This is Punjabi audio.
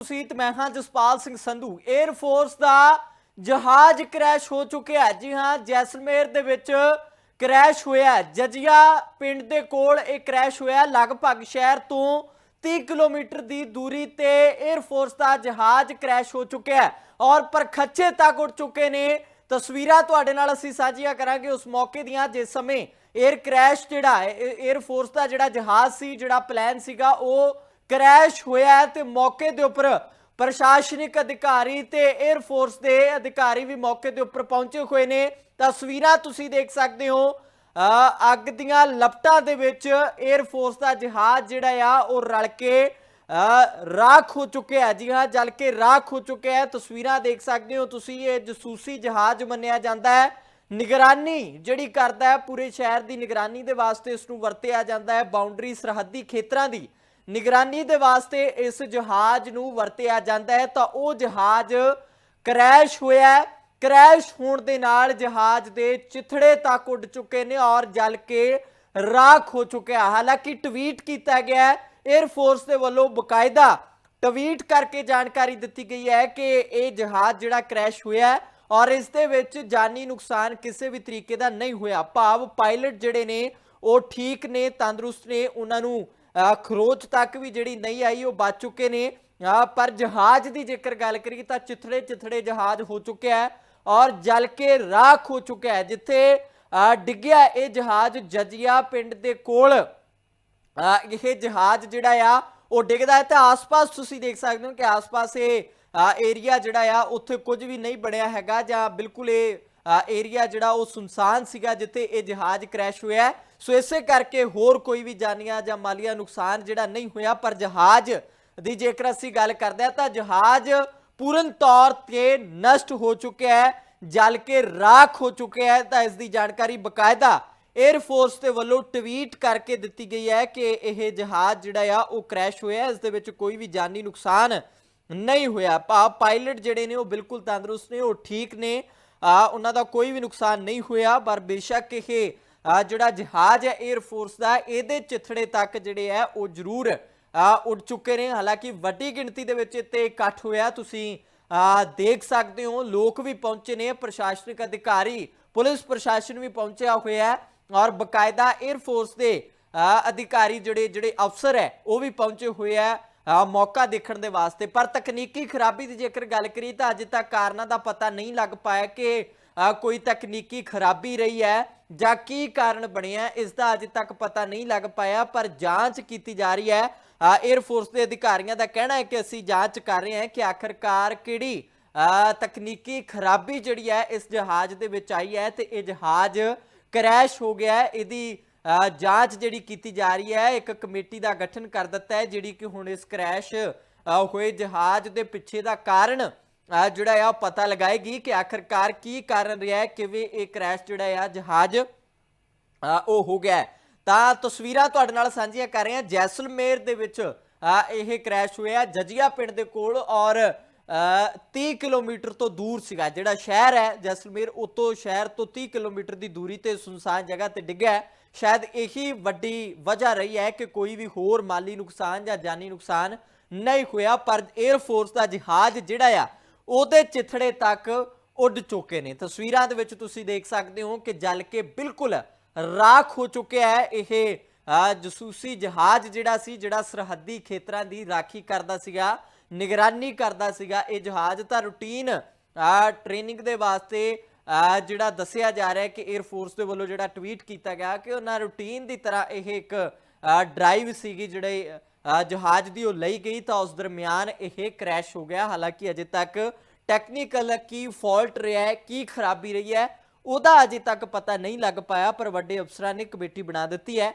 ਤੁਸੀਂ ਤੇ ਮੈਂ ਹਾਂ ਜਸਪਾਲ ਸਿੰਘ ਸੰਧੂ 에ਅਰ ਫੋਰਸ ਦਾ ਜਹਾਜ਼ ਕ੍ਰੈਸ਼ ਹੋ ਚੁੱਕਿਆ ਜੀ ਹਾਂ, ਜੈਸਲਮੇਰ ਦੇ ਵਿੱਚ ਕ੍ਰੈਸ਼ ਹੋਇਆ ਜਜੀਆ ਪਿੰਡ ਦੇ ਕੋਲ ਇਹ ਕ੍ਰੈਸ਼ ਹੋਇਆ ਲਗਭਗ ਸ਼ਹਿਰ ਤੋਂ 30 ਕਿਲੋਮੀਟਰ ਦੀ ਦੂਰੀ ਤੇ 에ਅਰ ਫੋਰਸ ਦਾ ਜਹਾਜ਼ ਕ੍ਰੈਸ਼ ਹੋ ਚੁੱਕਿਆ ਔਰ ਪਰਖੱਚੇ ਤੱਕ ਉੱਡ ਚੁੱਕੇ ਨੇ। ਤਸਵੀਰਾਂ ਤੁਹਾਡੇ ਨਾਲ ਅਸੀਂ ਸਾਂਝੀਆਂ ਕਰਾਂਗੇ ਉਸ ਮੌਕੇ ਦੀਆਂ। ਜਿਸ ਸਮੇਂ 에ਅਰ ਕ੍ਰੈਸ਼ ਜਿਹੜਾ ਹੈ 에ਅਰ ਫੋਰਸ ਦਾ ਜਿਹੜਾ ਜਹਾਜ਼ ਸੀ, ਜਿਹੜਾ ਪਲਾਨ ਸੀਗਾ, ਉਹ ਕ੍ਰੈਸ਼ ਹੋਇਆ ਹੈ ਤੇ ਮੌਕੇ ਦੇ ਉੱਪਰ ਪ੍ਰਸ਼ਾਸਨਿਕ ਅਧਿਕਾਰੀ ਤੇ 에ਅਰ ਫੋਰਸ ਦੇ ਅਧਿਕਾਰੀ ਵੀ ਮੌਕੇ ਦੇ ਉੱਪਰ ਪਹੁੰਚੇ ਹੋਏ ਨੇ। ਤਸਵੀਰਾਂ ਤੁਸੀਂ ਦੇਖ ਸਕਦੇ ਹੋ। ਅੱਗ ਦੀਆਂ ਲਪਟਾਂ ਦੇ ਵਿੱਚ 에ਅਰ ਫੋਰਸ ਦਾ ਜਹਾਜ਼ ਜਿਹੜਾ ਆ, ਉਹ ਰਲ ਕੇ ਰਾਖ ਹੋ ਚੁੱਕਿਆ ਜੀ ਹਾਂ, ਜਲ ਕੇ ਰਾਖ ਹੋ ਚੁੱਕਿਆ ਹੈ। ਤਸਵੀਰਾਂ ਦੇਖ ਸਕਦੇ ਹੋ ਤੁਸੀਂ, ਇਹ ਜਸੂਸੀ ਜਹਾਜ਼ ਮੰਨਿਆ ਜਾਂਦਾ ਹੈ। ਨਿਗਰਾਨੀ ਜਿਹੜੀ ਕਰਦਾ ਹੈ, ਪੂਰੇ ਸ਼ਹਿਰ ਦੀ ਨਿਗਰਾਨੀ ਦੇ ਵਾਸਤੇ ਇਸ ਨੂੰ ਵਰਤਿਆ ਜਾਂਦਾ ਹੈ। ਬਾਉਂਡਰੀ ਸਰਹੱਦੀ ਖੇਤਰਾਂ ਦੀ। ਨਿਗਰਾਨੀ ਦੇ ਵਾਸਤੇ ਇਸ ਜਹਾਜ਼ ਨੂੰ ਵਰਤਿਆ ਜਾਂਦਾ ਹੈ। ਤਾਂ ਉਹ ਜਹਾਜ਼ ਕ੍ਰੈਸ਼ ਹੋਇਆ ਹੈ। ਕ੍ਰੈਸ਼ ਹੋਣ ਦੇ ਨਾਲ ਜਹਾਜ਼ ਦੇ ਚਿਥੜੇ ਤੱਕ ਉੱਡ ਚੁੱਕੇ ਨੇ ਔਰ ਜਲ ਕੇ ਰਾਖ ਹੋ ਚੁੱਕਿਆ। ਹਾਲਾਂਕਿ ਟਵੀਟ ਕੀਤਾ ਗਿਆ ਹੈ। 에ਅਰ ਫੋਰਸ ਦੇ ਵੱਲੋਂ ਬਕਾਇਦਾ ਟਵੀਟ ਕਰਕੇ ਜਾਣਕਾਰੀ ਦਿੱਤੀ ਗਈ ਹੈ ਕਿ ਇਹ ਜਹਾਜ਼ ਜਿਹੜਾ ਕ੍ਰੈਸ਼ ਹੋਇਆ ਹੈ ਔਰ ਇਸ ਦੇ ਵਿੱਚ ਜਾਨੀ ਨੁਕਸਾਨ ਕਿਸੇ ਵੀ ਤਰੀਕੇ ਦਾ ਨਹੀਂ ਹੋਇਆ। ਭਾਵ ਪਾਇਲਟ ਜਿਹੜੇ ਨੇ, ਉਹ ਠੀਕ ਨੇ, ਤੰਦਰੁਸਤ ਨੇ, ਉਹਨਾਂ ਨੂੰ ਖਰੋਚ ਤੱਕ ਵੀ ਜਿਹੜੀ ਨਹੀਂ ਆਈ ਉਹ ਬਚ ਚੁੱਕੇ ਨੇ। ਪਰ ਜਹਾਜ਼ ਦੀ ਜੇਕਰ ਗੱਲ ਕਰੀਏ ਤਾਂ ਚਿਥੜੇ ਚਿਥੜੇ ਜਹਾਜ਼ ਹੋ ਚੁੱਕਿਆ ਹੈ ਔਰ ਜਲ ਕੇ ਰਾਖ ਹੋ ਚੁੱਕਿਆ ਹੈ ਜਿੱਥੇ ਅ, ਡਿੱਗਿਆ ਇਹ ਜਹਾਜ਼ ਜਜੀਆ ਪਿੰਡ ਦੇ ਕੋਲ। ਆ ਇਹ ਜਹਾਜ਼ ਜਿਹੜਾ ਆ ਉਹ ਡਿੱਗਦਾ ਹੈ ਤੇ ਆਸ-ਪਾਸ ਤੁਸੀਂ ਦੇਖ ਸਕਦੇ ਹੋ ਕਿ ਆਸ-ਪਾਸ ਇਹ ਏਰੀਆ ਜਿਹੜਾ ਆ ਉੱਥੇ ਕੁਝ ਵੀ ਨਹੀਂ ਬਣਿਆ ਹੈਗਾ ਜਾਂ ਬਿਲਕੁਲ ਇਹ ਏਰੀਆ ਜਿਹੜਾ ਉਹ ਸੁਨਸਾਨ ਸੀਗਾ ਜਿੱਥੇ ਇਹ ਜਹਾਜ਼ ਕ੍ਰੈਸ਼ ਹੋਇਆ ਸੋ ਇਸੇ ਕਰਕੇ ਹੋਰ ਕੋਈ ਵੀ ਜਾਨੀਆਂ ਜਾਂ ਮਾਲੀਆ ਨੁਕਸਾਨ ਜਿਹੜਾ ਨਹੀਂ ਹੋਇਆ, ਪਰ ਜਹਾਜ਼ ਦੀ ਜੇਕਰ ਅਸੀਂ ਗੱਲ ਕਰਦੇ ਹਾਂ, ਤਾਂ ਜਹਾਜ਼ ਪੂਰਨ ਤੌਰ ਤੇ ਨਸ਼ਟ ਹੋ ਚੁੱਕਿਆ ਹੈ, ਜਲ ਕੇ ਰਾਖ ਹੋ ਚੁੱਕਿਆ ਹੈ, ਤਾਂ ਇਸ ਦੀ ਜਾਣਕਾਰੀ ਬਕਾਇਦਾ 에ਅਰ ਫੋਰਸ ਦੇ ਵੱਲੋਂ ਟਵੀਟ ਕਰਕੇ ਦਿੱਤੀ ਗਈ ਹੈ ਕਿ ਇਹ ਜਹਾਜ਼ ਜਿਹੜਾ ਆ, ਉਹ ਕ੍ਰੈਸ਼ ਹੋਇਆ ਹੈ। ਇਸ ਦੇ ਵਿੱਚ ਕੋਈ ਵੀ ਜਾਨੀ ਨੁਕਸਾਨ ਨਹੀਂ ਹੋਇਆ। ਪਾਇਲਟ ਜਿਹੜੇ ਨੇ ਉਹ ਬਿਲਕੁਲ ਤੰਦਰੁਸਤ ਨੇ, ਉਹ ਠੀਕ ਨੇ। ਉਹਨਾਂ ਦਾ ਕੋਈ ਵੀ ਨੁਕਸਾਨ ਨਹੀਂ ਹੋਇਆ, ਪਰ ਬੇਸ਼ੱਕ ਇਹ ਜਿਹੜਾ ਜਹਾਜ਼ ਹੈ 에ਅਰ ਫੋਰਸ ਦਾ, ਇਹਦੇ ਚਿੱਥੜੇ ਤੱਕ ਜਿਹੜੇ ਹੈ, ਉਹ ਜ਼ਰੂਰ ਉੱਡ ਚੁੱਕੇ ਨੇ। ਹਾਲਾਂਕਿ ਵੱਡੀ ਗਿਣਤੀ ਦੇ ਵਿੱਚ ਇੱਥੇ ਇਕੱਠ ਹੋਇਆ, ਤੁਸੀਂ ਦੇਖ ਸਕਦੇ ਹੋ, ਲੋਕ ਵੀ ਪਹੁੰਚੇ ਨੇ, ਪ੍ਰਸ਼ਾਸਨਿਕ ਅਧਿਕਾਰੀ, ਪੁਲਿਸ ਪ੍ਰਸ਼ਾਸਨ ਵੀ ਪਹੁੰਚਿਆ ਹੋਇਆ ਹੈ, ਔਰ ਬਕਾਇਦਾ 에ਅਰ ਫੋਰਸ ਦੇ ਅਧਿਕਾਰੀ ਜਿਹੜੇ ਜਿਹੜੇ ਅਫਸਰ ਹੈ, ਉਹ ਵੀ ਪਹੁੰਚੇ ਹੋਏ ਹੈ। ਮੌਕਾ ਦੇਖਣ ਦੇ ਵਾਸਤੇ। ਪਰ ਤਕਨੀਕੀ ਖਰਾਬੀ ਦੀ ਜੇਕਰ ਗੱਲ ਕਰੀ ਤਾਂ ਅਜੇ ਤੱਕ ਕਾਰਨਾਂ ਦਾ ਪਤਾ ਨਹੀਂ ਲੱਗ ਪਾਇਆ ਕਿ ਕੋਈ ਤਕਨੀਕੀ ਖਰਾਬੀ ਰਹੀ ਹੈ ਜਾਂ ਕੀ ਕਾਰਨ ਬਣਿਆ, ਇਸ ਦਾ ਅਜੇ ਤੱਕ ਪਤਾ ਨਹੀਂ ਲੱਗ ਪਾਇਆ, ਪਰ ਜਾਂਚ ਕੀਤੀ ਜਾ ਰਹੀ ਹੈ। 에ਅਰ ਫੋਰਸ ਦੇ ਅਧਿਕਾਰੀਆਂ ਦਾ ਕਹਿਣਾ ਹੈ ਕਿ ਅਸੀਂ ਜਾਂਚ ਕਰ ਰਹੇ ਹਾਂ ਕਿ ਆਖਰਕਾਰ ਕਿਹੜੀ ਤਕਨੀਕੀ ਖਰਾਬੀ ਜਿਹੜੀ ਹੈ ਇਸ ਜਹਾਜ਼ ਦੇ ਵਿੱਚ ਆਈ ਹੈ ਤੇ ਇਹ ਜਹਾਜ਼ ਕ੍ਰੈਸ਼ ਹੋ ਗਿਆ ਇਹਦੀ ਜਾਂਚ ਜਿਹੜੀ ਕੀਤੀ ਜਾ ਰਹੀ ਹੈ, ਇੱਕ ਕਮੇਟੀ ਦਾ ਗਠਨ ਕਰ ਦਿੱਤਾ ਹੈ, ਜਿਹੜੀ ਕਿ ਹੁਣ ਇਸ ਕ੍ਰੈਸ਼ ਹੋਏ ਜਹਾਜ਼ ਦੇ ਪਿੱਛੇ ਦਾ ਕਾਰਨ ਜਿਹੜਾ ਆ ਉਹ ਪਤਾ ਲਗਾਏਗੀ ਕਿ ਆਖਰਕਾਰ ਕੀ ਕਾਰਨ ਰਿਹਾ ਹੈ, ਕਿਵੇਂ ਇਹ ਕ੍ਰੈਸ਼ ਜਿਹੜਾ ਆ ਜਹਾਜ਼ ਉਹ ਹੋ ਗਿਆ ਤਾਂ ਤਸਵੀਰਾਂ ਤੁਹਾਡੇ ਨਾਲ ਸਾਂਝੀਆਂ ਕਰ ਰਹੇ ਹਾਂ। ਜੈਸਲਮੇਰ ਦੇ ਵਿੱਚ ਇਹ ਕ੍ਰੈਸ਼ ਹੋਇਆ ਜਜੀਆ ਪਿੰਡ ਦੇ ਕੋਲ ਔਰ 30 ਕਿਲੋਮੀਟਰ ਤੋਂ ਦੂਰ ਸੀਗਾ। ਜਿਹੜਾ ਸ਼ਹਿਰ ਹੈ, ਜੈਸਲਮੇਰ, ਉਤੋਂ ਸ਼ਹਿਰ ਤੋਂ 30 ਕਿਲੋਮੀਟਰ ਦੀ ਦੂਰੀ ਤੇ ਸੁਨਸਾਨ ਜਗ੍ਹਾ ਤੇ ਡਿੱਗਿਆ ਸ਼ਾਇਦ ਇਹੀ ਵੱਡੀ ਵਜ੍ਹਾ ਰਹੀ ਹੈ ਕਿ ਕੋਈ ਵੀ ਹੋਰ ਮਾਲੀ ਨੁਕਸਾਨ ਜਾਂ ਜਾਨੀ ਨੁਕਸਾਨ ਨਹੀਂ ਹੋਇਆ, ਪਰ 에ਅਰ ਫੋਰਸ ਦਾ ਜਹਾਜ਼ ਜਿਹੜਾ ਆ, ਉਹਦੇ ਚਿਥੜੇ ਤੱਕ ਉੱਡ ਚੁੱਕੇ ਨੇ। ਤਸਵੀਰਾਂ ਦੇ ਵਿੱਚ ਤੁਸੀਂ ਦੇਖ ਸਕਦੇ ਹੋ ਕਿ ਜਲ ਕੇ ਬਿਲਕੁਲ ਰਾਖ ਹੋ ਚੁੱਕਿਆ ਹੈ। ਇਹ ਜਸੂਸੀ ਜਹਾਜ਼ ਜਿਹੜਾ ਸੀ, ਜਿਹੜਾ ਸਰਹੱਦੀ ਖੇਤਰਾਂ ਦੀ ਰਾਖੀ ਕਰਦਾ ਸੀਗਾ ਨਿਗਰਾਨੀ ਕਰਦਾ ਸੀਗਾ ਇਹ ਜਹਾਜ਼ ਤਾਂ ਰੂਟੀਨ ਟ੍ਰੇਨਿੰਗ ਦੇ ਵਾਸਤੇ ਜਿਹੜਾ ਦੱਸਿਆ ਜਾ ਰਿਹਾ ਹੈ ਕਿ 에ਅਰ ਫੋਰਸ ਦੇ ਵੱਲੋਂ ਜਿਹੜਾ ਟਵੀਟ ਕੀਤਾ ਗਿਆ ਕਿ ਉਹਨਾਂ ਰੂਟੀਨ ਦੀ ਤਰ੍ਹਾਂ ਇਹ ਇੱਕ ਡਰਾਈਵ ਸੀਗੀ ਜਿਹੜੇ ਜਹਾਜ਼ ਦੀ ਉਹ ਲਈ ਗਈ ਤਾਂ ਉਸ ਦਰਮਿਆਨ ਇਹ ਕ੍ਰੈਸ਼ ਹੋ ਗਿਆ। ਹਾਲਾਂਕਿ ਅਜੇ ਤੱਕ ਟੈਕਨੀਕਲ ਕੀ ਫਾਲਟ ਰਿਹਾ ਹੈ, ਕੀ ਖਰਾਬੀ ਰਹੀ ਹੈ, ਉਹਦਾ ਅਜੇ ਤੱਕ ਪਤਾ ਨਹੀਂ ਲੱਗ ਪਾਇਆ, ਪਰ ਵੱਡੇ ਅਫਸਰਾਂ ਨੇ ਕਮੇਟੀ ਬਣਾ ਦਿੱਤੀ ਹੈ।